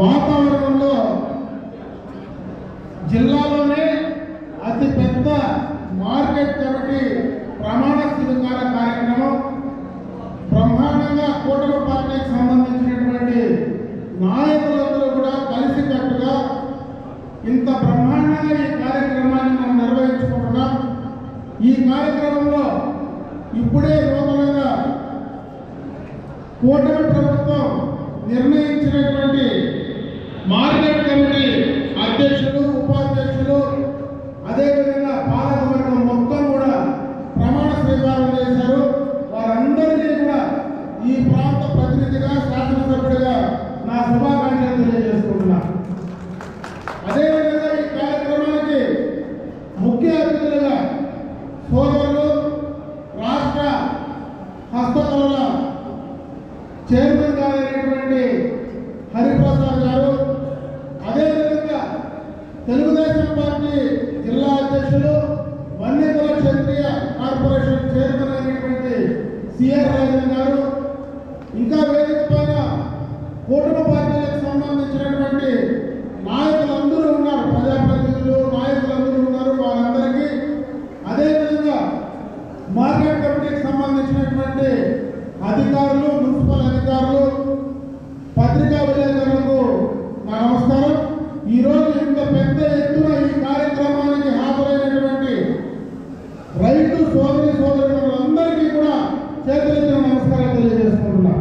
వాతావరణంలో జిల్లాలోనే అతి పెద్ద మార్కెట్ కమిటీ ప్రమాణ స్వీకార కార్యక్రమం బ్రహ్మాండంగా కూటమి పార్టీకి సంబంధించినటువంటి నాయకులందరూ కూడా కలిసికట్టుగా ఇంత బ్రహ్మాండంగా ఈ కార్యక్రమాన్ని మనం నిర్వహించుకుంటున్నాం. ఈ కార్యక్రమంలో ఇప్పుడే నూతనంగా కూటమి ప్రభుత్వం నిర్ణయించినటువంటి మార్కెట్ కమిటీ అధ్యక్షులు ఉపాధ్యక్షులు అదేవిధంగా పాలకవర్గం మొత్తం కూడా ప్రమాణ స్వీకారం చేశారు వారందరికీ కూడా ఈ ప్రాంత ప్రతినిధిగా శాసనసభ్యుడిగా నా శుభాకాంక్షలు తెలియజేసుకుంటున్నా అదేవిధంగా ఈ కార్యక్రమానికి ముఖ్య అతిథులుగా సోదరులు రాష్ట్ర హస్తకళల చైర్మన్ గారైనటువంటి హరిప్రసాద్ గారు అదేవిధంగా తెలుగుదేశం పార్టీ జిల్లా అధ్యక్షులు వన్యకుల క్షత్రియ కార్పొరేషన్ చైర్మన్ అయినటువంటి సిఆర్ రాజన్ గారు. ఇంకా వేదిక పైన కూటమి పార్టీలకు సంబంధించినటువంటి నాయకులందరూ ఉన్నారు ప్రజాప్రతినిధులు నాయకులందరూ ఉన్నారు వారందరికీ అదేవిధంగా మార్కెట్ కమిటీకి సంబంధించినటువంటి అధికారులు మున్సిపల్ అధికారులు పత్రికా విలేకరులకు నా నమస్కారం ఈరోజు ఇంత పెద్ద ఎత్తున ఈ కార్యక్రమానికి హాజరైనటువంటి రైతు సోదరి సోదరులందరికీ కూడా చేతులెత్తిన నమస్కారం తెలియజేసుకుంటున్నా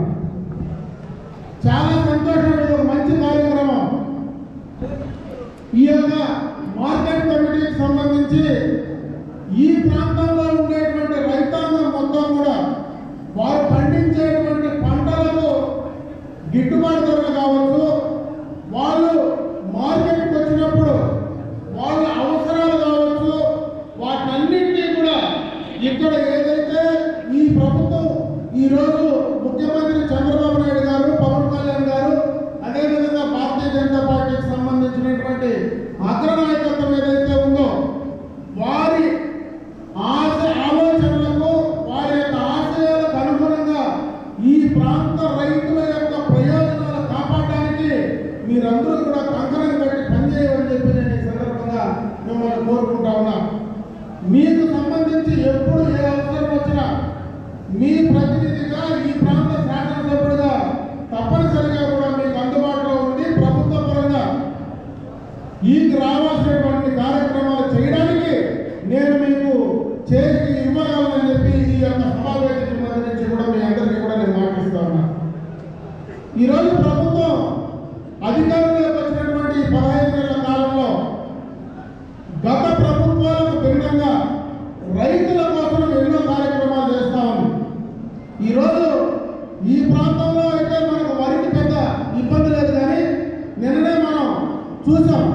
చాలా సంతోషం ఇది ఒక మంచి కార్యక్రమం ఈ యొక్క మార్కెట్ కమిటీకి సంబంధించి ఈ ప్రాంతంలో ఉండేటువంటి రైతాంగం మొత్తం కూడా వారు పండించేటువంటి పంటలకు గిట్టుబాటు ధరలు కావచ్చు. వాళ్ళు మార్కెట్కి వచ్చినప్పుడు వాళ్ళ అవసరాలు కావచ్చు. వాటన్నింటినీ కూడా ఇక్కడ ఏదైతే ఈ ప్రభుత్వం ఈరోజు ముఖ్యమంత్రి చంద్రబాబు నాయుడు గారు పవన్ కళ్యాణ్ గారు అదేవిధంగా భారతీయ జనతా పార్టీకి సంబంధించినటువంటి అగ్రనాయకులు ఈరోజు ప్రభుత్వం అధికారంలోకి వచ్చినటువంటి పదహైదు నెలల కాలంలో గత ప్రభుత్వాలకు భిన్నంగా రైతుల కోసం ఎన్నో కార్యక్రమాలు చేస్తా ఉంది. ఈరోజు ఈ ప్రాంతంలో అయితే మనకు వరికి పెద్ద ఇబ్బంది లేదు కానీ నిన్ననే మనం చూసాం.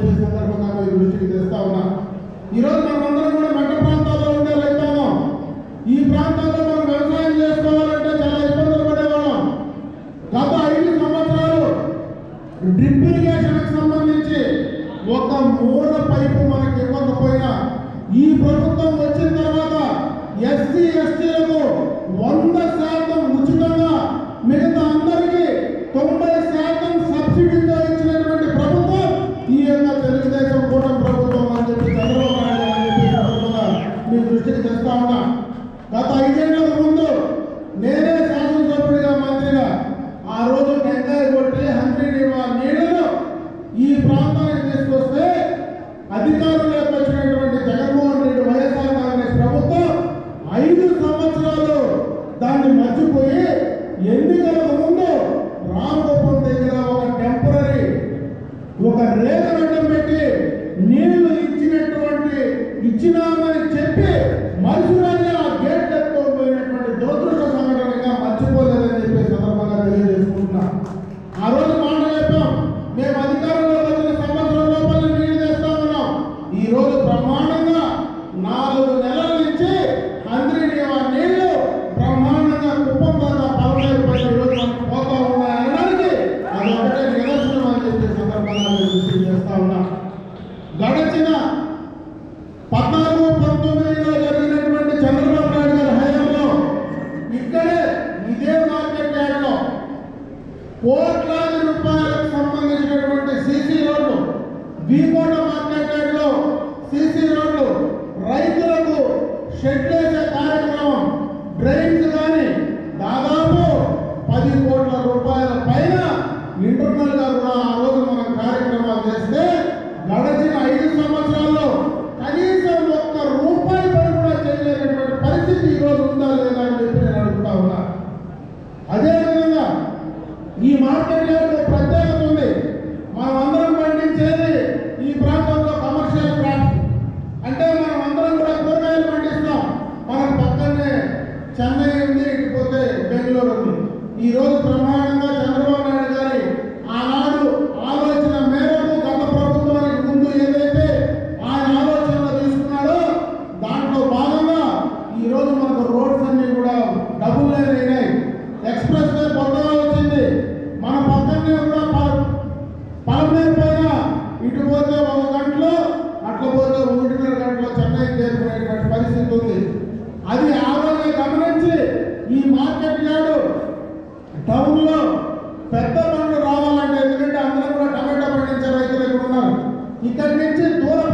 చెప్పే సందర్భంగా మీ దృష్టికి తెస్తా ఉన్నా. ఈరోజు మనమందరం కూడా మెట్ట ప్రాంతాల్లో ఉండే రైతాంగం ఈ ప్రాంతాల్లో మనం వ్యవసాయం చేసుకోవాలంటే చాలా ఇబ్బందులు పడేవాళ్ళం. గత ఐదు సంవత్సరాలు డ్రిప్ ఇరిగేషన్ సంబంధించి ఒక మూల పైపు మనకి ఇవ్వకపోయినా ఈ ప్రభుత్వం వచ్చిన తర్వాత ఎస్సీ ఎస్టీలకు వంద శాతం మర్చిపోయి ఎన్నిక కోట్లాది రూపాయలకు సంబంధించినటువంటి సీసీ రోడ్లు బీకోట మార్కెట్ యార్డ్లో సీసీ రోడ్లు రైతులకు షెడ్ ఒకటిన్నర గంటలో చెన్నైకి చేరుకునేటువంటి పరిస్థితి ఉంది. అది ఆ గమనించి ఈ మార్కెట్ యార్డు టౌన్లో పెద్ద పనులు రావాలంటే ఎందుకంటే కూడా టమాటా పండించే రైతులు ఇక్కడ ఉన్నారు. ఇక్కడి నుంచి దూరం